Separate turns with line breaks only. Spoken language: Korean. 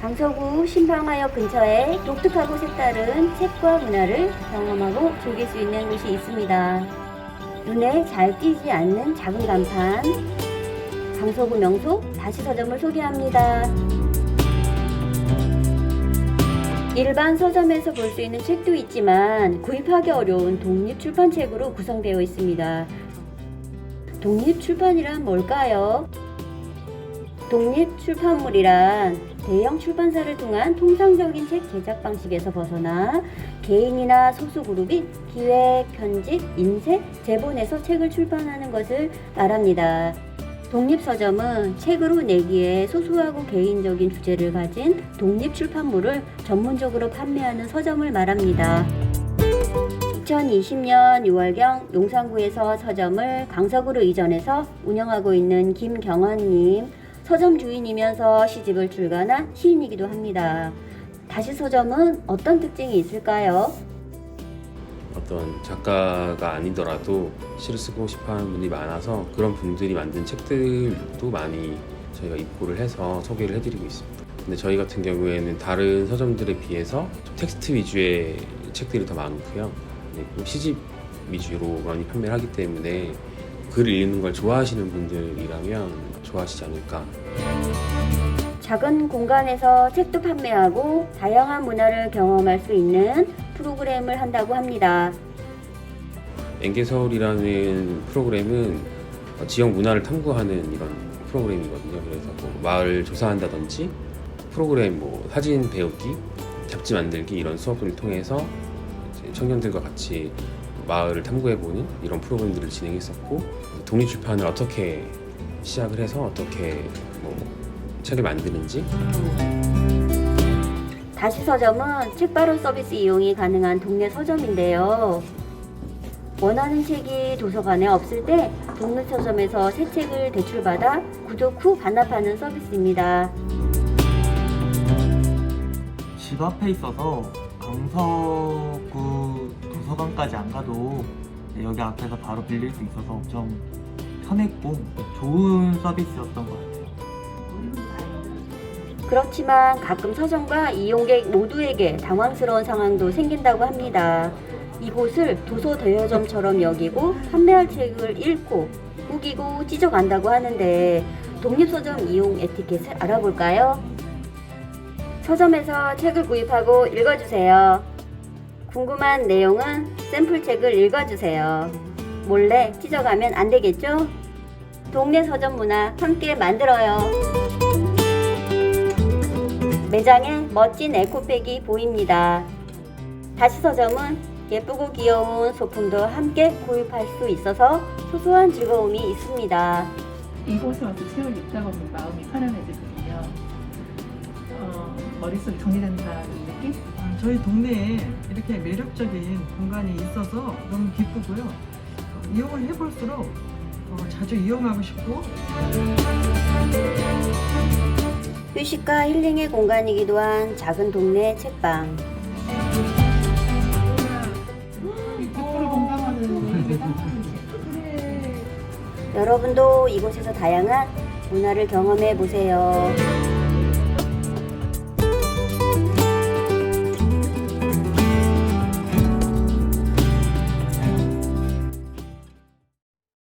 강서구 신방화역 근처에 독특하고 색다른 책과 문화를 경험하고 즐길 수 있는 곳이 있습니다. 눈에 잘 띄지 않는 작은 간판, 강서구 명소 다시 서점을 소개합니다. 일반 서점에서 볼 수 있는 책도 있지만 구입하기 어려운 독립 출판책으로 구성되어 있습니다. 독립 출판이란 뭘까요? 독립 출판물이란 대형 출판사를 통한 통상적인 책 제작 방식에서 벗어나 개인이나 소수 그룹이 기획, 편집, 인쇄, 제본해서 책을 출판하는 것을 말합니다. 독립서점은 책으로 내기에 소소하고 개인적인 주제를 가진 독립 출판물을 전문적으로 판매하는 서점을 말합니다. 2020년 6월경 용산구에서 서점을 강서구로 이전해서 운영하고 있는 김경환님 서점 주인이면서 시집을 출간한 시인이기도 합니다. 다시 서점은 어떤 특징이 있을까요?
어떤 작가가 아니더라도 시를 쓰고 싶어하는 분들이 많아서 그런 분들이 만든 책들도 많이 저희가 입고를 해서 소개를 해드리고 있습니다. 근데 저희 같은 경우에는 다른 서점들에 비해서 좀 텍스트 위주의 책들이 더 많고요. 그리고 시집 위주로 많이 판매를 하기 때문에 글을 읽는 걸 좋아하시는 분들이라면 좋아하시지 않을까
작은 공간에서 책도 판매하고 다양한 문화를 경험할 수 있는 프로그램을 한다고 합니다.
앵게서울이라는 프로그램은 지역 문화를 탐구하는 이런 프로그램이거든요. 그래서 뭐 마을 조사한다든지 프로그램 뭐 사진 배우기, 잡지 만들기 이런 수업을 통해서 청년들과 같이 마을을 탐구해보는 이런 프로그램들을 진행했었고 독립 출판을 어떻게 시작을 해서 어떻게 뭐 책을 만드는지
다시 서점은 책바로 서비스 이용이 가능한 동네 서점인데요. 원하는 책이 도서관에 없을 때 동네 서점에서 새 책을 대출받아 구독 후 반납하는 서비스입니다.
집 앞에 있어서 강서구 도서관까지 안 가도 여기 앞에서 바로 빌릴 수 있어서 좀 편했고 좋은 서비스였던 것 같아요.
그렇지만 가끔 서점과 이용객 모두에게 당황스러운 상황도 생긴다고 합니다. 이곳을 도서 대여점처럼 여기고 판매할 책을 읽고 우기고 찢어간다고 하는데 독립서점 이용 에티켓을 알아볼까요? 서점에서 책을 구입하고 읽어주세요. 궁금한 내용은 샘플 책을 읽어주세요. 몰래 찢어가면 안 되겠죠? 동네 서점 문화 함께 만들어요. 매장에 멋진 에코백이 보입니다. 다시 서점은 예쁘고 귀여운 소품도 함께 구입할 수 있어서 소소한 즐거움이 있습니다.
이곳에 와서 책을 읽다 보면 마음이 편안해지거든요. 어, 머릿속이 정리된다는 느낌?
아, 저희 동네에 이렇게 매력적인 공간이 있어서 너무 기쁘고요. 어, 이용을 해볼수록 어, 자주 이용하고 싶고
휴식과 힐링의 공간이기도 한 작은 동네 책방.
공감하는
여러분도 이곳에서 다양한 문화를 경험해 보세요.